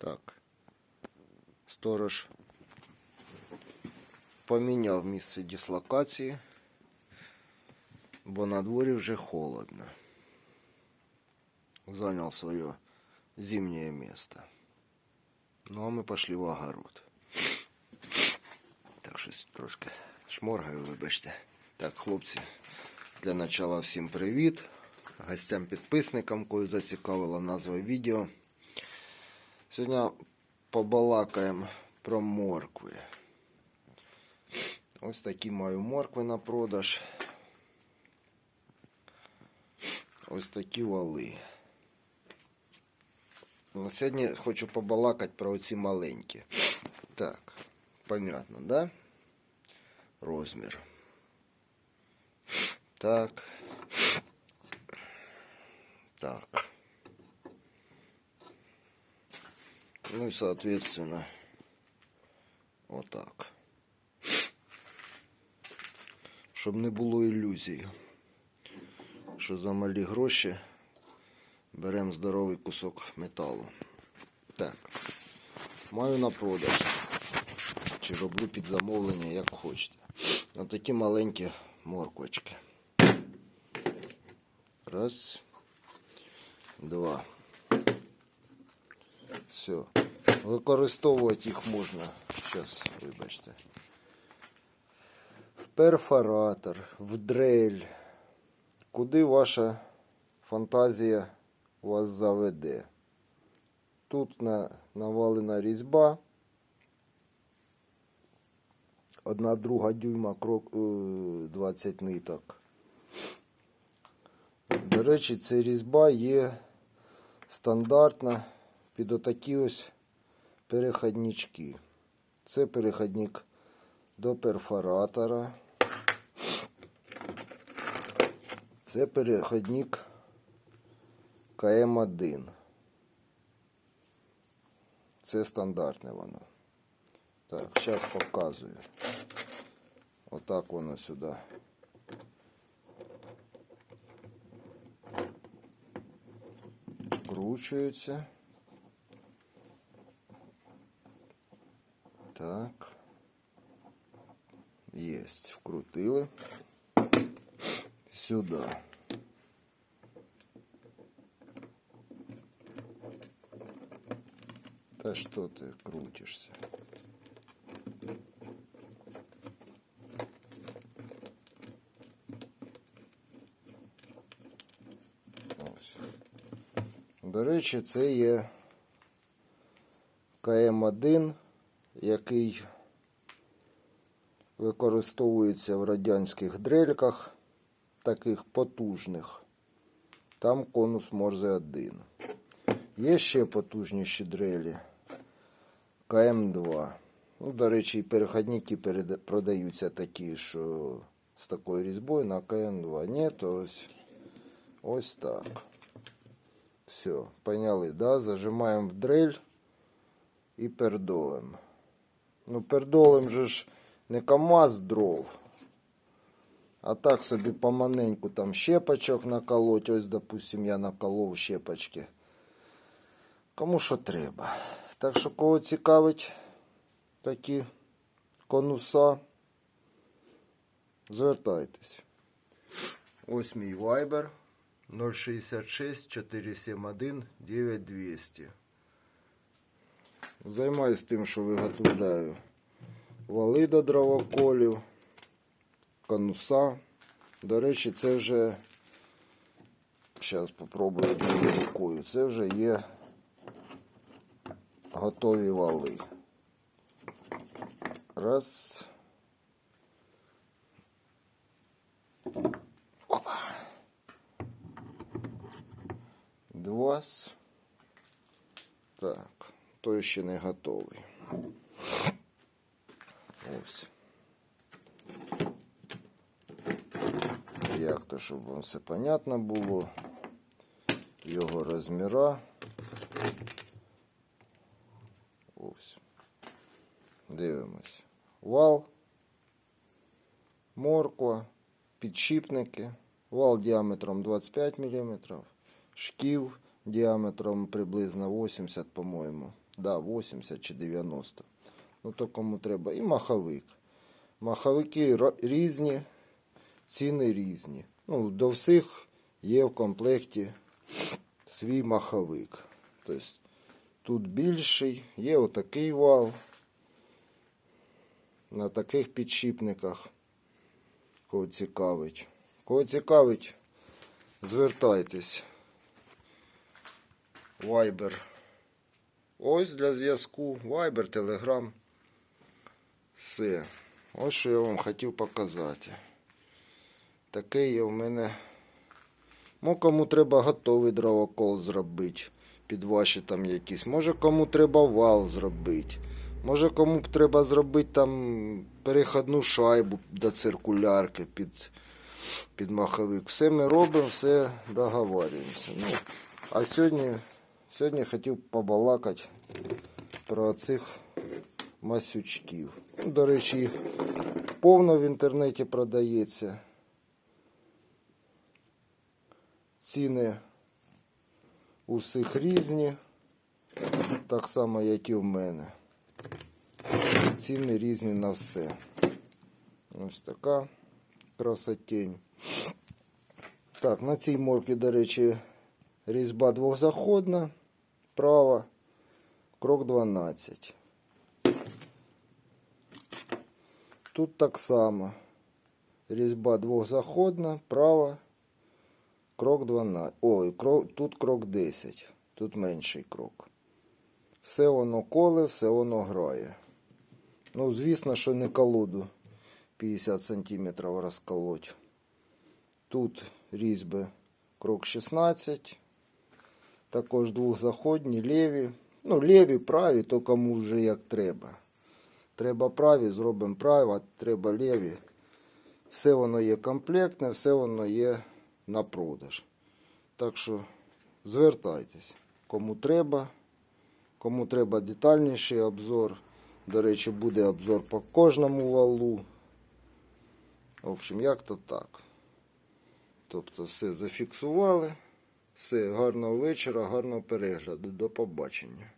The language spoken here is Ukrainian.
Так. Сторож поміняв місце дислокації, бо на дворі вже холодно. Занял свое зимнее место. Ну, а ми пошли в огород. Так, щось трошки шморгаю, вибачте. Так, хлопці, для начала всім привіт. Гостям підписникам, кою зацікавила назва відео. Сьогодні побалакаємо про моркви. Ось такі маю моркви на продаж. Ось такі вали. Ну, Сьогодні хочу побалакати про оці маленькі. Так, понятно, да? Розмір. Так. Так. Ну и, соответственно, вот так. Щоб не було ілюзій, що за малі гроші беремо здоровий кусок металу. Так. Маю на продаж. Чи роблю під замовлення, як хочете. Ось такі маленькі морквочки. Раз. Два. Все. Використовувати їх можна. Зараз, вибачте. В перфоратор, в дрель. Куди ваша фантазія вас заведе? Тут на, навалена різьба. Одна друга дюйма крок, е, 20 ниток. До речі, ця різьба є стандартна під отакі ось переходнички. Це переходник до перфоратора. Це переходник КМ1. Це стандартне воно. Так, зараз показую. Отак воно сюди. Вкручується. Так. Єсть. Вкрутили. Сюди. Та що ти крутишся? Ось. До речі, це є КМ1, який використовується в радянських дрельках, таких потужних. Там конус Морзе 1. Є ще потужніші дрелі. КМ2. Ну, до речі, і переходники продаються такі, що з такою різьбою на КМ2. Ні, то ось, ось так. Все, поняли, да? Зажимаємо в дрель і пердолем. Ну, пердолем же ж не КАМАЗ дров. А так собі поманеньку там щепочок наколоть. Ось, допустим, я наколов щепочки. Кому що треба. Так що кого цікавить такі конуса, звертайтесь. Ось мій вайбер 066 471 9200. Займаюсь тим, що виготовляю вали до дровоколів, конуса. До речі, це вже, зараз однією рукою, це вже є готові вали. Раз. Опа. Два. Так, той ще не готовий. Ось. Як то, щоб вам все понятно було. Його розміра. Ось. Дивимось. Вал, морква, підшипники, вал діаметром 25 мм, шків діаметром приблизно 80, по-моєму. Да, 80 чи 90. Ну то кому треба. І маховик. Маховики різні, ціни різні. Ну, до всіх є в комплекті свій маховик. Тобто тут більший, є отакий вал на таких підшипниках. Кого цікавить. Кого цікавить, звертайтесь. Viber. Ось для зв'язку. Viber, Telegram. Все. Ось що я вам хотів показати. Таке є в мене. Ну, кому треба готовий дровокол зробити. Під ваші там якісь. Може кому треба вал зробити. Може кому треба зробити там переходну шайбу до циркулярки під, під маховик. Все ми робимо, все договорюємося. Ну, а сьогодні, сьогодні хотів побалакати про цих масючків. Ну, До речі, їх повно в інтернеті продається. Ціни у всіх різні, так само, як і в мене. Ціни різні на все. Ось така красотень. Так, на цій моркві, до речі, різьба двохзаходна, права, крок 12. Тут так само. Різьба двохзаходна, права, крок 12. Ой, крок, тут крок 10. Тут менший крок. Все воно коле, все воно грає. Ну, звісно, що не колоду 50 сантиметрів розколоть. Тут різьби крок 16. Також двохзаходні, ліві. Ну, ліві, праві, то кому вже як треба. Треба праві, зробимо праві, треба ліві. Все воно є комплектне, все воно є на продаж. Так що звертайтесь, кому треба. Кому треба детальніший обзор. До речі, буде обзор по кожному валу. В общем, як то так. Тобто все зафіксували. Все, гарного вечора, гарного перегляду. До побачення.